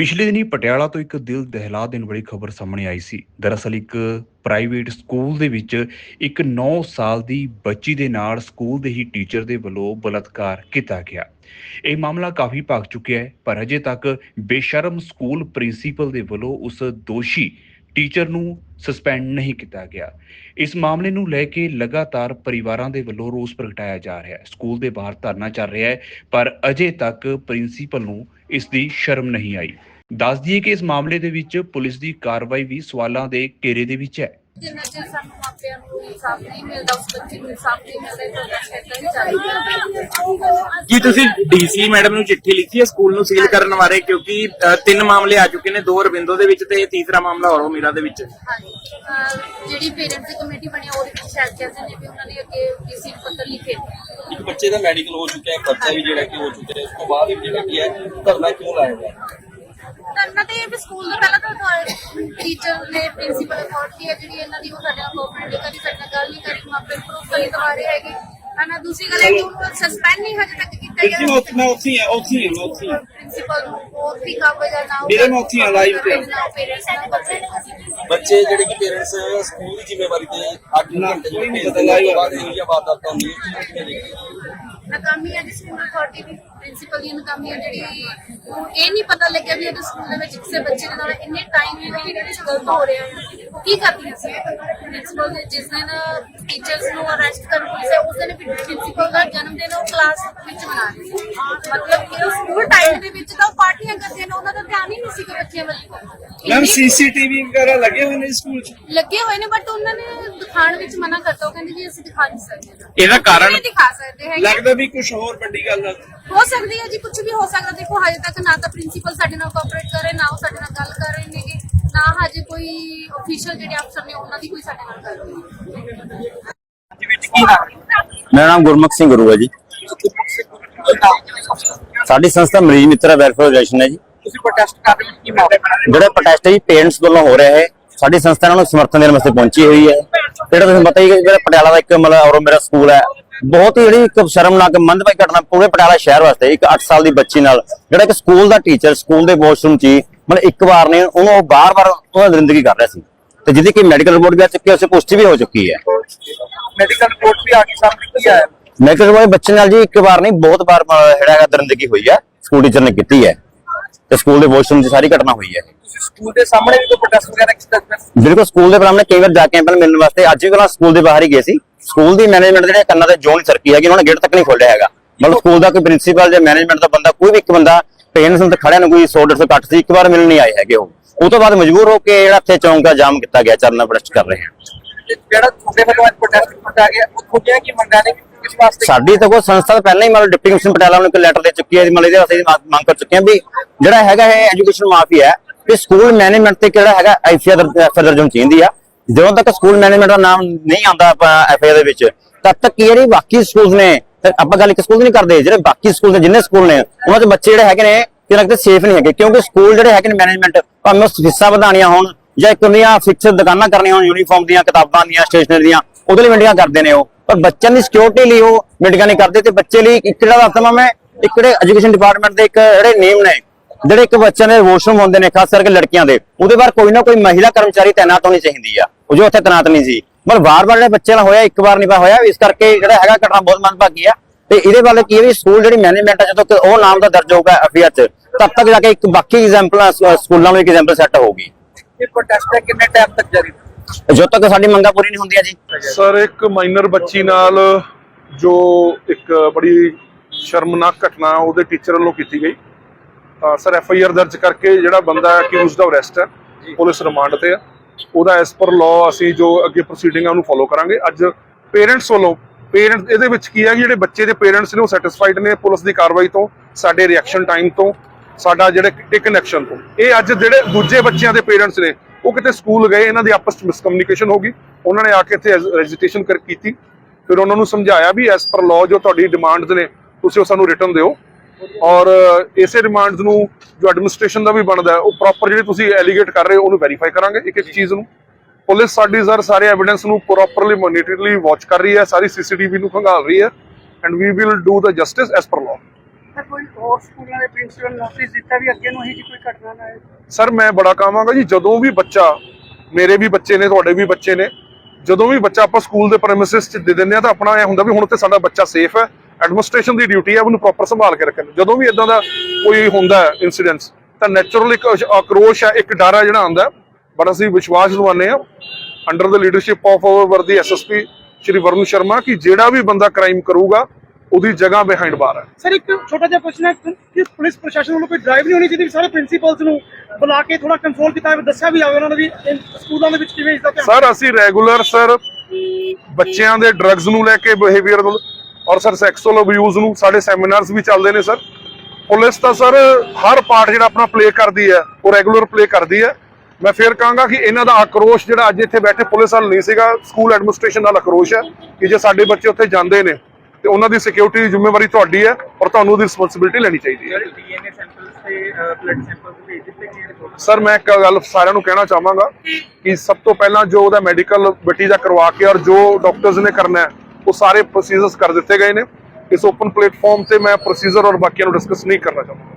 ਪਿਛਲੇ ਦਿਨੀ ਪਟਿਆਲਾ ਤੋਂ ਇੱਕ ਦਿਲ ਦਹਿਲਾ ਦੇਣ ਵਾਲੀ ਖਬਰ ਸਾਹਮਣੇ ਆਈ ਸੀ। ਦਰਅਸਲ ਇੱਕ ਪ੍ਰਾਈਵੇਟ ਸਕੂਲ ਦੇ ਵਿੱਚ ਇੱਕ 9 ਸਾਲ ਦੀ ਬੱਚੀ ਦੇ ਨਾਲ ਸਕੂਲ ਦੇ ਹੀ ਟੀਚਰ ਦੇ ਵੱਲੋਂ ਬਲਾਤਕਾਰ ਕੀਤਾ ਗਿਆ। ਇਹ ਮਾਮਲਾ ਕਾਫੀ ਭਖ ਚੁੱਕਿਆ ਹੈ, ਪਰ ਅਜੇ ਤੱਕ ਬੇਸ਼ਰਮ ਸਕੂਲ ਪ੍ਰਿੰਸੀਪਲ ਦੇ ਵੱਲੋਂ ਉਸ ਦੋਸ਼ੀ ਟੀਚਰ ਨੂੰ ਸਸਪੈਂਡ ਨਹੀਂ ਕੀਤਾ ਗਿਆ। ਇਸ ਮਾਮਲੇ ਨੂੰ ਲੈ ਕੇ ਲਗਾਤਾਰ ਪਰਿਵਾਰਾਂ ਦੇ ਵੱਲੋਂ ਰੋਸ ਪ੍ਰਗਟਾਇਆ ਜਾ ਰਿਹਾ ਹੈ। ਸਕੂਲ ਦੇ ਬਾਹਰ ਧਰਨਾ ਚੱਲ ਰਿਹਾ ਹੈ, ਪਰ ਅਜੇ ਤੱਕ ਪ੍ਰਿੰਸੀਪਲ ਨੂੰ ਇਸ ਦੀ ਸ਼ਰਮ ਨਹੀਂ ਆਈ। ਦੱਸ ਦਈਏ ਕਿ ਇਸ ਮਾਮਲੇ ਦੇ ਵਿੱਚ ਪੁਲਿਸ ਦੀ ਕਾਰਵਾਈ ਵੀ ਸਵਾਲਾਂ ਦੇ ਘੇਰੇ ਦੇ ਵਿੱਚ ਹੈ। ਜਿੰਨਾ ਚਿਰ ਸਾਨੂੰ ਮਾਪਿਆਂ ਨੂੰ ਇਨਸਾਫ ਨਹੀਂ ਮਿਲਦਾ ਉਸ ਬੱਚੇ ਨੂੰ ਇਨਸਾਫ ਨਹੀਂ ਮਿਲਦਾ ਤਾਂ ਸ਼ੈਤਾਂ ਹੀ ਚੱਲਦਾ। ਕੀ ਤੁਸੀਂ ਡੀਸੀ ਮੈਡਮ ਨੂੰ ਚਿੱਠੀ ਲਿਖੀ ਹੈ ਸਕੂਲ ਨੂੰ ਸੀਲ ਕਰਨ ਬਾਰੇ? ਕਿਉਂਕਿ ਅ, ਤਿੰਨ ਮਾਮਲੇ ਆ ਚੁੱਕੇ ਨੇ ਦੋ ਰਵਿੰਦੋ ਦੇ ਵਿੱਚ ਤੇ ਤੀਸਰਾ ਮਾਮਲਾ ਹੋਰ ਮੀਰਾ ਦੇ ਵਿੱਚ। ਹਾਂਜੀ। ਅਹ ਜਿਹੜੀ ਪੇਰੈਂਟਸ ਦੀ ਕਮੇਟੀ ਬਣੀ ਆ, ਉਹਦੇ ਵਿੱਚ ਸ਼ਾਇਦ ਕਹਿੰਦੇ ਨੇ ਵੀ ਉਹਨਾਂ ਨੇ ਅੱਗੇ ਡੀਸੀ ਨੂੰ ਪੱਤਰ ਲਿਖੇ। ਇੱਕ ਬੱਚੇ ਦਾ ਮੈਡੀਕਲ ਹੋ ਚੁੱਕਿਆ ਹੈ ਖਰਚਾ ਵੀ ਜਿਹੜਾ ਕਿ ਹੋ ਚੁੱਕਿਆ ਹੈ ਉਸ ਤੋਂ ਬਾਅਦ ਵੀ ਜਿਹੜਾ ਕੀ ਹੈ ਧਰਨਾ ਕਿਉਂ ਲਾਇਆ ਗਿਆ? ਕਰਨਾ ਤੇ ਇਹ ਵੀ ਸਕੂਲ ਦਾ ਪਹਿਲਾਂ ਤਾਂ ਟੀਚਰ ਨੇ ਪ੍ਰਿੰਸੀਪਲ ਅਥਾਰਟੀ ਹੈ ਜਿਹੜੀ ਇਹਨਾਂ ਦੀ ਉਹ ਸਾਡੇ ਨਾਲ ਕੋਆਪਰੇਟ ਨਹੀਂ ਕਰੀ ਸਾਡੇ ਨਾਲ ਗੱਲ ਨਹੀਂ ਕਰੀ ਮਾਪੇ ਪ੍ਰੂਫ ਨਹੀਂ ਦਵਾ ਰਹੇ ਹੈਗੇ। ਹਨਾ ਦੂਸਰੀ ਗੱਲ ਹੈ ਕਿ ਉਹਨੂੰ ਸਸਪੈਂਡ ਨਹੀਂ ਹਜੇ ਤੱਕ ਕੀਤਾ ਗਿਆ ਮੈਂ ਉੱਥੇ ਮੈਂ ਉੱਥੇ ਹੀ ਉੱਥੇ ਹੀ ਉੱਥੇ ਪ੍ਰਿੰਸੀਪਲ ਨੂੰ ਉਹ ਵੀ ਕਾਬਜ ਨਾ ਵੀਰੇ, ਮੈਂ ਉੱਥੇ ਹੀ live ਤੇ। ਪੇਰੈਂਟਸ ਨਾਲ। ਬੱਚੇ ਨੂੰ ਬੱਚੇ ਜਿਹੜੇ ਕਿ ਪੇਰੈਂਟਸ ਸਕੂਲ ਦੀ ਜ਼ਿੰਮੇਵਾਰੀ ਤੇ 8 ਘੰਟੇ ਜਿਹੜੇ ਭੇਜਦੇ ਨੇ ਉਸ ਤੋਂ ਬਾਅਦ ਇਹ ਵਾਰਦਾਤਾਂ ਹੁੰਦੀਆਂ ਨਾਕਾਮੀ ਹੈ ਜੀ ਸਕੂਲ ਅਥਾਰਟੀ ਦੀ ਪ੍ਰਿੰਸੀਪਲ ਦੀ ਨਾਕਾਮੀ ਹੈ ਜਿਹੜੀ ਉਹ ਇਹ ਨਹੀਂ ਪਤਾ ਲੱਗਿਆ ਵੀ ਉਹਦੇ ਸਕੂਲ ਦੇ ਵਿੱਚ ਕਿਸੇ ਬੱਚੇ ਦੇ ਨਾਲ ਇੰਨੇ ਟਾਈਮ ਵੀ ਇਹਦੇ ਵਿੱਚ ਗਲਤ ਹੋ ਰਿਹਾ ਹੈ। ਕੀ ਕਰਦੀ ਸੀ ਪ੍ਰਿੰਸੀਪਲ ਦੇ ਜਿਸ ਦਿਨ ਟੀਚਰਸ ਨੂੰ ਅਰੈਸਟ ਕਰਨ ਪੁਲਿਸ ਹੈ ਉਸ ਦਿਨ ਪ੍ਰਿੰਸੀਪਲ ਦਾ ਜਨਮ ਦਿਨ ਉਹ ਕਲਾਸ ਵਿੱਚ ਮਨਾ ਰਹੀ ਸੀ। ਮਤਲਬ ਕਿ ਉਹ ਸਕੂਲ ਟਾਈਮ ਦੇ ਵਿੱਚ ਤਾਂ ਪਾਰਟੀਆਂ ਕਰਦੀਆਂ ਨੇ ਉਹਨਾਂ ਦਾ ਧਿਆਨ ਹੀ ਨਹੀਂ ਸੀ ਕਿ ਬੱਚਿਆਂ ਵੱਲ ਮੈਮ ਸੀਸੀਟੀਵੀ ਵਗੈਰਾ ਲੱਗੇ ਹੋਏ ਨੇ ਸਕੂਲ 'ਚ? ਲੱਗੇ ਹੋਏ ਨੇ ਬਟ ਉਹਨਾਂ ਨੇ ਦਿਖਾਉਣ ਵਿੱਚ ਮਨਾ ਕਰਤਾ। ਉਹ ਕਹਿੰਦੇ ਜੀ ਅਸੀਂ ਦਿਖਾ ਨਹੀਂ ਸਕਦੇ। ਇਹਦਾ ਕਾਰਨ ਨਹੀਂ ਦਿਖਾ ਸਕਦੇ ਹੈਗੇ। ਲੱਗਦਾ ਵੀ ਕੁਝ ਹੋਰ ਵੱਡੀ ਗੱਲ ਹੈ ਹੋ ਸਕਦੀ ਹੈ ਜੀ ਕੁਝ ਵੀ ਹੋ ਸਕਦਾ। ਦੇਖੋ ਹਜੇ ਤੱਕ ਨਾ ਤਾਂ ਪ੍ਰਿੰਸੀਪਲ ਸਾਡੇ ਨਾਲ ਕੋਆਪਰੇਟ ਕਰ ਰਹੇ ਨਾ ਉਹ ਸਾਡੇ ਨਾਲ ਗੱਲ ਕਰ ਰਹੇ ਨੇਗੇ। ਨਾ ਹਜੇ ਕੋਈ ਅਫੀਸ਼ੀਅਲ ਜਿਹੜੇ ਅਫਸਰ ਨੇ ਉਹਨਾਂ ਦੀ ਕੋਈ ਸਾਡੇ ਨਾਲ ਗੱਲ ਹੋਈ। ਮੇਰਾ ਨਾਮ ਗੁਰਮੁਖ ਸਿੰਘ ਗੁਰੂ ਹੈ ਜੀ। ਸਾਡੀ ਸੰਸਥਾ ਮਰੀਜ਼ ਮਿੱਤਰ ਵੈਲਫੇਅਰ ਆਰਗੇਨਾਈਜੇਸ਼ਨ ਹੈ ਜੀ। ਤੁਸੀਂ ਪ੍ਰੋਟੈਸਟ ਕਰ ਰਹੇ ਹੋ ਕੀ ਮਾਮਲਾ ਜਿਹੜਾ ਪ੍ਰੋਟੈਸਟ ਹੈ ਜੀ ਪੇਰੈਂਟਸ ਵੱਲੋਂ ਹੋ ਰਿਹਾ ਹੈ। ਸਾਡੀ ਸੰਸਥਾ ਇਹਨਾਂ ਨੂੰ ਸਮਰਥਨ ਦੇਣ ਵਾਸਤੇ ਪਹੁੰਚੀ ਹੋਈ ਹੈ। ਜਿਹੜਾ ਤੁਹਾਨੂੰ ਪਤਾ ਹੀ ਜਿਹੜਾ ਪਟਿਆਲਾ ਦਾ ਇੱਕ ਮਤਲਬ ਔਰ ਮੇਰਾ ਸਕੂਲ ਹੈ ਬਹੁਤ ਹੀ ਜਿਹੜੀ ਇੱਕ ਸ਼ਰਮਨਾਕ ਮੰਦਭਾਗੀ ਘਟਨਾ ਪੂਰੇ ਪਟਿਆਲਾ ਸ਼ਹਿਰ ਵਾਸਤੇ ਇੱਕ 8 ਸਾਲ ਦੀ ਬੱਚੀ ਨਾਲ ਜਿਹੜਾ ਇੱਕ ਸਕੂਲ ਦਾ ਟੀਚਰ ਸਕੂਲ ਦੇ ਵਾਸ਼ਰੂਮ 'ਚ ਹੀ ਮਤਲਬ ਇੱਕ ਵਾਰ ਨੇ ਉਹਨੂੰ ਉਹ ਬਾਰ-ਬਾਰ ਉਹਦਾ ਜ਼ਿੰਦਗੀ ਕਰ ਰਿਹਾ ਸੀ। ਤੇ ਜਿਹਦੀ ਕਿ ਮੈਡੀਕਲ ਰਿਪੋਰਟ ਵੀ ਆ ਚੁੱਕੀ ਹੈ ਉਸੇ ਪੁਸ਼ਟੀ ਵੀ ਹੋ ਚੁੱਕੀ ਹੈ। ਮੈਡੀਕਲ ਰਿਪੋਰਟ ਵੀ ਆ ਗਈ ਸਾਹਮਣੇ ਕੀ ਆਇਆ? ਮੈਡੀਕਲ ਰਿਪੋਰਟ ਬੱਚੇ ਨਾਲ ਜੀ ਇੱਕ ਵਾਰ ਨਹੀਂ ਬਹੁਤ ਵਾਰ ਜਿਹੜਾ ਹੈਗਾ ਦਰਿੰਦਗੀ ਹੋਈ ਹੈ ਸਕੂਲ ਟੀਚਰ ਨੇ ਕੀਤੀ ਹੈ। ਤੇ ਸਕੂਲ ਦੇ ਵਾਸ਼ਰੂਮ 'ਚ ਸਾਰੀ ਘਟਨਾ ਹੋਈ ਹੈ। ਤੁਸੀਂ ਸਕੂਲ ਦੇ ਸਾਹਮਣੇ ਵੀ ਕੋਈ ਪ੍ਰੋਟੈਸਟ ਵਗੈਰਾ ਕੀਤਾ ਬਿਲਕੁਲ ਸਕੂਲ ਦੇ ਬਰਾਮਣੇ ਕਈ ਵਾਰ ਜਾ ਕੇ ਪਹਿਲਾਂ ਮਿਲਣ ਵਾਸਤੇ ਅੱਜ ਵੀ ਪਹਿਲਾਂ ਸਕੂਲ ਦੇ ਬਾਹਰ ਹੀ ਗਏ ਸੀ। ਸਕੂਲ ਦੀ ਮੈਨੇਜਮੈਂਟ ਜਿਹੜੇ ਕੰਨਾਂ ਤੇ ਜੋਨ ਸਰਕੀ ਹੈਗੀ ਉਹਨਾਂ ਨੇ ਗੇਟ ਤੱਕ ਨਹੀਂ ਖੋਲਿਆ ਹੈਗਾ। ਮਤਲਬ ਸਕੂਲ ਦਾ ਕੋਈ ਪ੍ਰਿੰਸੀਪਲ ਜਾਂ ਮੈਨੇਜਮੈਂਟ ਦਾ ਬੰਦਾ ਕੋਈ ਵੀ ਇੱਕ ਬੰਦਾ ਪੇਰੈਂਟਸ ਨੂੰ ਤਾਂ ਖੜਿਆ ਨੂੰ ਕੋਈ 100 150 ਘੱਟ ਸੀ ਇੱਕ ਵਾਰ ਮਿਲਣ ਨਹੀਂ ਆਏ ਹੈਗੇ ਉਹ। ਉਹ ਤੋਂ ਬਾਅਦ ਮਜਬੂਰ ਹੋ ਕੇ ਜਿਹੜਾ ਇੱਥੇ ਚੌਂਕ ਜਾਮ ਕੀਤਾ ਗਿਆ ਚਰਨਾ ਪ੍ਰੋਟੈਸਟ ਕਰ ਰਹੇ ਹਾਂ। ਜਿਹੜਾ ਤੁਹਾਡੇ ਵੱਲੋਂ ਅੱਜ ਪ੍ਰੋਟੈਸਟ ਕੀਤਾ ਗਿਆ ਉਹ ਤੁਹਾਡੀਆਂ ਕੀ ਮੰਗਾਂ ਨੇ? ਕਿਸ ਵਾਸਤੇ? ਸਾਡੀ ਤਾਂ ਕੋਈ ਸੰਸਥਾ ਤਾਂ ਪਹਿਲਾਂ ਹੀ ਮਤਲਬ ਡਿਪਟੀ ਕਮਿਸ਼ਨਰ ਪਟਿਆਲਾ ਨੂੰ ਇੱਕ ਲੈਟਰ ਦੇ ਚੁੱਕੀ ਹੈ ਮਤਲਬ ਇਹਦੇ ਵਾਸਤੇ ਮੰਗ- ਕਰ ਚੁੱਕੇ ਹਾਂ ਵੀ ਜਿਹੜਾ ਹੈਗਾ ਇਹ ਐਜੂਕੇਸ਼ਨ ਮਾਫੀ ਹੈ ਕਿ ਸਕੂਲ ਮੈਨੇਜਮੈਂਟ ਤੇ ਕਿਹੜਾ ਹੈਗਾ ਐਫਆਈਆਰ ਦਰਜ ਹੋਣੀ ਚਾਹੀਦੀ ਆ। ਜਦੋਂ ਤੱਕ ਸਕੂਲ ਮੈਨੇਜਮੈਂਟ ਦਾ ਨਾਮ ਨਹੀਂ ਆਉਂਦਾ ਐਫਆਈਆਰ ਦੇ ਵਿੱਚ ਤਦ ਤੱਕ ਜਿਹੜੀ ਬਾਕੀ ਸਕੂਲਸ ਨੇ ਤੇ ਆਪਾਂ ਗੱਲ ਇੱਕ ਸਕੂਲ ਦੀ ਨਹੀਂ ਕਰਦੇ, ਜਿਹੜੇ ਬਾਕੀ ਸਕੂਲ ਨੇ, ਜਿੰਨੇ ਸਕੂਲ ਨੇ, ਉਹਨਾਂ ਦੇ ਬੱਚੇ ਜਿਹੜੇ ਹੈਗੇ ਨੇ ਕਿ ਲੱਗਦੇ ਸੇਫ ਨਹੀਂ ਹੈਗੇ, ਕਿਉਂਕਿ ਸਕੂਲ ਜਿਹੜੇ ਹੈਗੇ ਨੇ ਮੈਨੇਜਮੈਂਟ ਭਾਵੇਂ ਉਹ ਫੀਸਾਂ ਵਧਾਣੀਆਂ ਹੋਣ ਜਾਂ ਇੱਕ ਉਹਦੀਆਂ ਫਿਕਸ ਦੁਕਾਨਾਂ ਕਰਨੀਆਂ ਹੋਣ ਯੂਨੀਫਾਰਮ ਦੀਆਂ, ਕਿਤਾਬਾਂ ਦੀਆਂ ਸਟੇਸ਼ਨਰੀ ਦੀਆਂ, ਉਹਦੇ ਲਈ ਮੀਟਿੰਗਾਂ ਕਰਦੇ ਨੇ ਉਹ। ਪਰ ਬੱਚਿਆਂ ਦੀ ਸਿਕਿਉਰਿਟੀ ਲਈ ਉਹ ਮੀਟਿੰਗਾਂ ਨਹੀਂ ਕਰਦੇ ਤੇ ਬੱਚੇ ਲਈ ਇੱਕ ਜਿਹੜਾ ਦੱਸਦਾ ਮੈਂ, ਇੱਕ ਜਿਹੜੇ ਐਜੂਕੇਸ਼ਨ ਡਿਪਾਰਟਮੈਂਟ ਦੇ ਇੱਕ ਜਿਹੜੇ ਨਿਯਮ ਨੇ, ਜਿਹੜੇ ਇੱਕ ਬੱਚਿਆਂ ਦੇ ਵਾਸ਼ਰੂਮ ਹੁੰਦੇ ਨੇ, ਖਾਸ ਕਰਕੇ ਲੜਕੀਆਂ ਦੇ, ਉਹਦੇ ਬਾਰੇ ਕੋਈ ਨਾ ਕੋਈ ਮਹਿਲਾ ਕਰਮਚਾਰੀ ਤਾਇਨਾਤ ਹੋਣੀ ਚਾਹੀਦੀ ਆ। ਉਹ ਜੋ ਉੱਥੇ ਤਾਇਨਾਤ ਨਹੀਂ ਸੀ। ਮਤਲਬ ਵਾਰ-ਵਾਰ ਜਿਹੜੇ ਬੱਚੇ ਨਾਲ ਹੋਇਆ ਇੱਕ ਵਾਰ ਨਹੀਂ ਹੋਇਆ ਇਸ ਕਰਕੇ ਜਿਹੜਾ ਹੈਗਾ ਘਟਨਾ ਬਹੁਤ ਮੰਦਭਾਗੀ ਆ। ਤੇ ਇਹਦੇ ਬਾਰੇ ਕੀ ਹੈ ਵੀ ਸਕੂਲ ਜਿਹੜੀ ਮੈਨੇਜਮੈਂਟ ਆ ਜਦੋਂ ਕਿ ਉਹ ਨਾਮ ਦਾ ਦਰਜ ਹੋਊਗਾ ਅਫੀਅਰ ਚ ਤਦ ਤੱਕ ਜਾ ਕੇ ਇੱਕ ਬਾਕੀ ਐਗਜ਼ਾਮਪਲ ਸਕੂਲਾਂ ਨੂੰ ਇੱਕ ਐਗਜ਼ਾਮਪਲ ਸੈੱਟ ਹੋਊਗੀ। ਇਹ ਪ੍ਰੋਟੈਸਟ ਹੈ ਕਿੰਨੇ ਟਾਈਮ ਤੱਕ ਜਾਰੀ? ਜਦੋਂ ਤੱਕ ਸਾਡੀ ਮੰਗਾਂ ਪੂਰੀ ਨਹੀਂ ਹੁੰਦੀਆਂ ਜੀ। ਸਰ ਇੱਕ ਮਾਈਨਰ ਬੱਚੀ ਨਾਲ ਜੋ ਇੱਕ ਬੜੀ ਸ਼ਰਮਨਾਕ ਘਟਨਾ ਉਹਦੇ ਟੀਚਰ ਵੱਲੋਂ ਕੀਤੀ ਗਈ। ਸਰ ਐਫ ਆਈ ਆਰ ਦਰਜ ਕਰਕੇ ਜਿਹੜਾ ਬੰਦਾ ਅਕਿਊਜ਼ਡ ਦਾ ਅਰੈਸਟ ਹੈ ਪੁਲਿਸ ਰਿਮਾਂਡ ਤੇ ਆ। ਉਹਦਾ ਐਸ ਪਰ ਲਾਅ ਅਸੀਂ ਜੋ ਅੱਗੇ ਪ੍ਰੋਸੀਡਿੰਗ ਪ੍ਰੋਸੀਡਿੰਗਾਂ ਉਹਨੂੰ ਫੋਲੋ ਕਰਾਂਗੇ। ਅੱਜ ਪੇਰੈਂਟਸ ਵੱਲੋਂ ਪੇਰੈਂਟਸ ਇਹਦੇ ਵਿੱਚ ਕੀ ਹੈ ਕਿ ਜਿਹੜੇ ਬੱਚੇ ਦੇ ਪੇਰੈਂਟਸ ਨੇ ਉਹ ਸੈਟੀਸਫਾਈਡ ਨੇ ਪੁਲਿਸ ਦੀ ਕਾਰਵਾਈ ਤੋਂ, ਸਾਡੇ ਰਿਐਕਸ਼ਨ ਟਾਈਮ ਤੋਂ, ਸਾਡਾ ਜਿਹੜੇ ਇੱਕ ਕਨੈਕਸ਼ਨ ਤੋਂ। ਇਹ ਅੱਜ ਜਿਹੜੇ ਦੂਜੇ ਬੱਚਿਆਂ ਦੇ ਪੇਰੈਂਟਸ ਨੇ, ਉਹ ਕਿਤੇ ਸਕੂਲ ਗਏ, ਇਹਨਾਂ ਦੀ ਆਪਸ ਵਿੱਚ ਮਿਸਕਮਿਊਨੀਕੇਸ਼ਨ ਹੋ ਗਈ। ਉਹਨਾਂ ਨੇ ਆ ਕੇ ਇੱਥੇ ਰੈਜਿਸਟ੍ਰੇਸ਼ਨ ਕਰ ਕੀਤੀ। ਫਿਰ ਉਹਨਾਂ ਨੂੰ ਸਮਝਾਇਆ ਵੀ ਐਸ ਪਰ ਲਾਅ ਜੋ ਤੁਹਾਡੀ ਡਿਮਾਂਡਸ ਨੇ, ਤੁਸੀਂ ਉਹ ਸਾਨੂੰ ਰਿਟਰਨ ਦਿਓ। ਔਰ ਇਸੇ ਰਿਮਾਂਡਸ ਨੂੰ ਜੋ ਐਡਮਿਨਿਸਟ੍ਰੇਸ਼ਨ ਦਾ ਵੀ ਬਣਦਾ ਉਹ ਪ੍ਰੋਪਰ ਜਿਹੜੀ ਤੁਸੀਂ ਐਲੀਗੇਟ ਕਰ ਰਹੇ ਹੋ ਉਹਨੂੰ ਵੈਰੀਫਾਈ ਕਰਾਂਗੇ ਇੱਕ ਇੱਕ ਚੀਜ਼ ਨੂੰ। ਪੁਲਿਸ ਸਾਡੀ ਸਰ ਸਾਰੇ ਐਵੀਡੈਂਸ ਨੂੰ ਪ੍ਰੋਪਰਲੀ ਮੋਨੀਟਰਲੀ ਵਾਚ ਕਰ ਰਹੀ ਹੈ ਸਾਰੀ ਸੀਸੀਟੀਵੀ ਨੂੰ ਖੰਗਾਲ ਰਹੀ ਹੈ and we will do the justice as per law sir ਮੈਂ ਬੜਾ ਕਹਾਂਗਾ ਜੀ ਜਦੋਂ ਵੀ ਬੱਚਾ ਮੇਰੇ ਵੀ ਬੱਚੇ ਨੇ ਤੁਹਾਡੇ ਵੀ ਬੱਚੇ ਨੇ ਜਦੋਂ ਵੀ ਬੱਚਾ ਆਪਾਂ ਸਕੂਲ ਦੇ ਪ੍ਰੈਮਿਸਿਸ 'ਚ ਦੇ ਦਿੰਦੇ ਆ ਤਾਂ ਆਪਣਾ ਇਹ ਹੁੰਦਾ ਵੀ ਹੁਣ ਤੇ ਸਾਡਾ ਬੱਚਾ ਸੇਫ ਹੈ ਐਡਮਿਨਿਸਟ੍ਰੇਸ਼ਨ ਦੀ ਡਿਊਟੀ ਹੈ ਉਹਨੂੰ ਪ੍ਰੋਪਰ ਸੰਭਾਲ ਕੇ ਰੱਖਣ। ਜਦੋਂ ਵੀ ਇਦਾਂ ਦਾ ਕੋਈ ਹੁੰਦਾ ਇਨਸੀਡੈਂਟਸ ਤਾਂ ਨੈਚੁਰਲ ਇੱਕ ਆਕਰੋਸ਼ ਹੈ ਇੱਕ ਡਰ ਹੈ ਜਿਹੜਾ ਆਉਂਦਾ। ਪਰ ਅਸੀਂ ਵਿਸ਼ਵਾਸ ਦਿਵਾਉਂਦੇ ਆ under the leadership of our worthy SSP Shri Varun Sharma ਕਿ ਜਿਹੜਾ ਵੀ ਬੰਦਾ ਕ੍ਰਾਈਮ ਕਰੂਗਾ ਉਹਦੀ ਜਗ੍ਹਾ ਬਿਹਾਈਂਡ ਬਾਰ ਹੈ ਸਰ ਇੱਕ ਛੋਟਾ ਜਿਹਾ ਕੁਐਸਚਨ ਹੈ ਕਿ ਪੁਲਿਸ ਪ੍ਰਸ਼ਾਸਨ ਵੱਲੋਂ ਕੋਈ ਡਰਾਈਵ ਨਹੀਂ ਹੋਣੀ ਚਾਹੀਦੀ? ਸਾਰੇ ਪ੍ਰਿੰਸੀਪਲਸ ਨੂੰ ਬੁਲਾ ਕੇ ਥੋੜਾ ਕੰਟਰੋਲ ਕੀਤਾ ਜਾਵੇ ਦੱਸਿਆ ਵੀ ਜਾਵੇ ਉਹਨਾਂ ਨੂੰ ਵੀ ਸਕੂਲਾਂ ਦੇ ਵਿੱਚ ਕਿਵੇਂ ਇਸ ਦਾ ਧਿਆਨ ਸਰ ਅਸੀਂ ਰੈਗੂਲਰ ਸਰ ਬੱਚਿਆਂ ਦੇ ਡਰੱਗਸ ਨੂੰ ਲੈ ਕੇ ਬਿਹੇਵੀਅਰ ਔਰ ਸਰ ਸੈਕਸੁਅਲ ਅਬਿਊਜ਼ ਨੂੰ ਸਾਡੇ ਸੈਮੀਨਾਰਸ ਵੀ ਚੱਲਦੇ ਨੇ ਸਰ। ਪੁਲਿਸ ਤਾਂ ਸਰ ਹਰ ਪਾਰਟ ਜਿਹੜਾ ਆਪਣਾ ਪਲੇ ਕਰਦੀ ਹੈ ਉਹ ਰੈਗੂਲਰ ਪਲੇ ਕਰਦੀ ਹੈ। ਮੈਂ ਫੇਰ ਕਹਾਂਗਾ ਕਿ ਇਹਨਾਂ ਦਾ ਆਕਰੋਸ਼ ਜਿਹੜਾ ਅੱਜ ਇੱਥੇ ਬੈਠੇ ਪੁਲਿਸ ਵਾਲ ਨਹੀਂ ਸੀਗਾ ਸਕੂਲ ਐਡਮਿਨਿਸਟ੍ਰੇਸ਼ਨ ਨਾਲ ਆਕਰੋਸ਼ ਹੈ ਕਿ ਜੇ ਸਾਡੇ ਬੱਚੇ ਉੱਥੇ ਜਾਂਦੇ ਨੇ ਤੇ ਉਹਨਾਂ ਦੀ ਸਿਕਿਉਰਿਟੀ ਦੀ ਜ਼ਿੰਮੇਵਾਰੀ ਤੁਹਾਡੀ ਹੈ ਔਰ ਤੁਹਾਨੂੰ ਉਹਦੀ ਰਿਸਪੌਂਸਿਬਿਲਟੀ ਲੈਣੀ ਚਾਹੀਦੀ ਹੈ। ਡੀਐਨਏ ਸੈਂਪਲਸ ਤੇ ਬਲੱਡ ਸੈਂਪਲਸ ਭੇਜ ਦਿੱਤੇ ਗਏ ਸਰ ਮੈਂ ਇੱਕ ਗੱਲ ਸਾਰਿਆਂ ਨੂੰ ਕਹਿਣਾ ਚਾਹਾਂਗਾ ਕਿ ਸਭ ਤੋਂ ਪਹਿਲਾਂ ਜੋ ਉਹਦਾ ਮੈਡੀਕਲ ਬੱਟੀ ਦਾ ਕਰਵਾ ਕੇ ਔਰ ਜੋ ਡਾਕਟਰਸ ਨੇ ਕਰਨਾ ਹੈ ਉਹ ਸਾਰੇ ਪ੍ਰੋਸੀਜਰਸ ਕਰ ਦਿੱਤੇ ਗਏ ਨੇ। ਇਸ ਓਪਨ ਪਲੇਟਫਾਰਮ ਤੇ ਮੈਂ ਪ੍ਰੋਸੀਜਰ ਔਰ ਬਾਕੀਆਂ ਨੂੰ ਡਿਸਕਸ ਨਹੀਂ ਕਰਨਾ ਚਾਹੁੰਦਾ।